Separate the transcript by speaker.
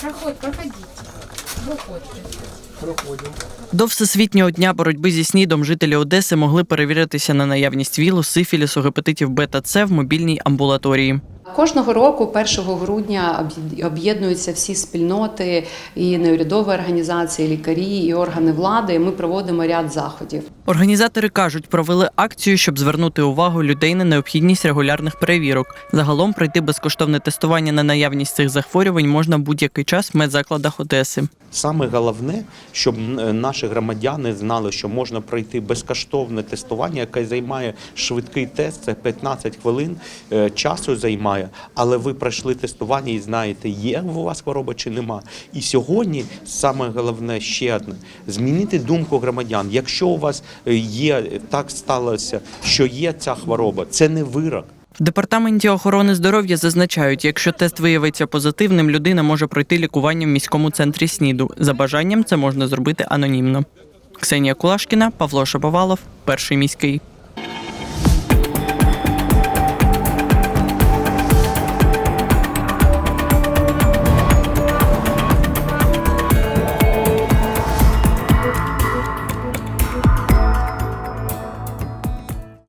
Speaker 1: Проход, проходите. Проходьте.
Speaker 2: До всесвітнього дня боротьби зі снідом жителі Одеси могли перевіритися на наявність вілу, сифілісу, гепатитів Б та С в мобільній амбулаторії.
Speaker 3: Кожного року, 1 грудня, об'єднуються всі спільноти і неурядові організації, лікарі і органи влади. І ми проводимо ряд заходів.
Speaker 2: Організатори кажуть, провели акцію, щоб звернути увагу людей на необхідність регулярних перевірок. Загалом пройти безкоштовне тестування на наявність цих захворювань можна будь-який час в медзакладах Одеси.
Speaker 4: Саме головне, щоб е, наші громадяни знали, що можна пройти безкоштовне тестування, яке займає швидкий тест, це 15 хвилин е, часу займає. Але ви пройшли тестування і знаєте, є у вас хвороба чи нема. І сьогодні саме головне ще одне змінити думку громадян. Якщо у вас е, є так сталося, що є ця хвороба, це не вирок.
Speaker 2: В департаменті охорони здоров'я зазначають, якщо тест виявиться позитивним, людина може пройти лікування в міському центрі СНІДу. За бажанням це можна зробити анонімно. Ксенія Кулашкіна, Павло Шаповалов, перший міський.